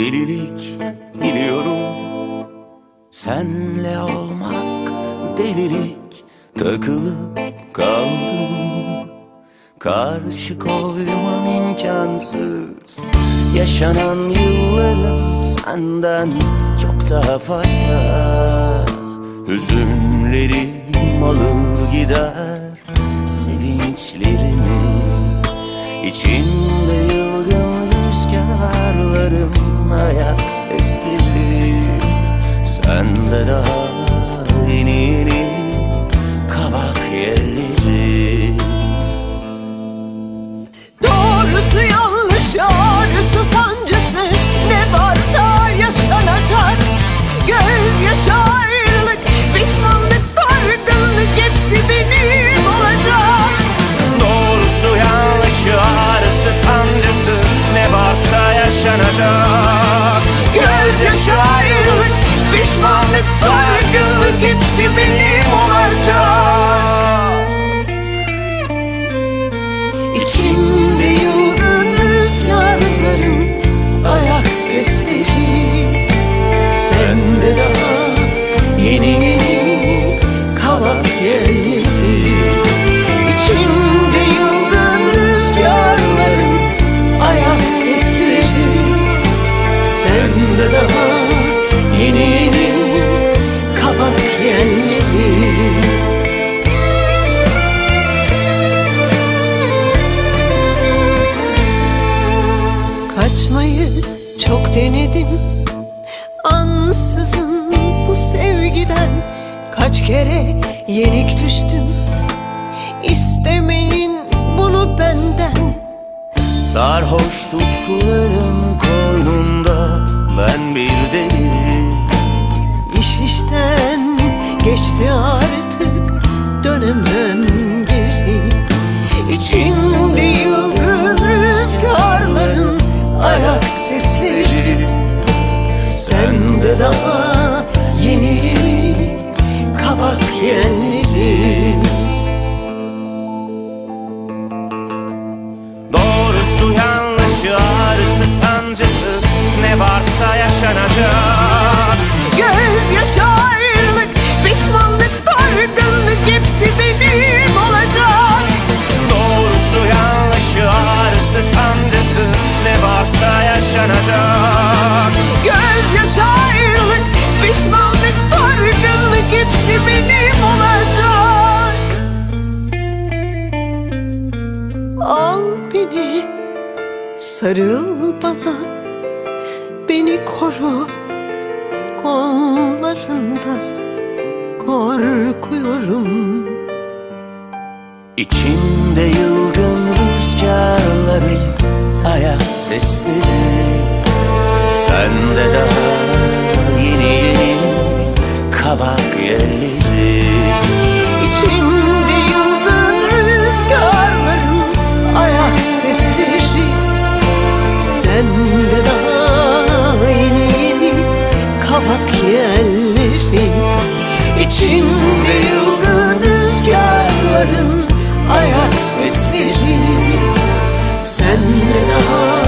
delilik biliyorum. Senle olmak delilik takılıp kaldım. Karşı koymam imkansız. Yaşanan yıllarım senden çok daha fazla. Hüzünlerim alır gider sevinçlerimi için sesleri Sende daha yeni yeni kabak yerleri. Doğrusu yanlışı ağrısı sancısı Ne varsa yaşanacak. Gözyaşı ayrılık Pişmanlık dargınlık Hepsi benim olacak. Doğrusu yanlışı ağrısı sancısı ne varsa yaşanacak çok denedim Ansızın bu sevgiden. Kaç kere yenik düştüm İstemeyin bunu benden. Sarhoş tutkularım koynunda ben bir deli Doğrusu yanlışı ağrısı sancısı ne varsa yaşanacak Sarıl bana. Beni koru Kollarında. Korkuyorum. İçimde yılgın rüzgarları ayak sesleri. Sende daha hayallerim İçimde yılgın rüzgarların ayak sesleri. Sen de daha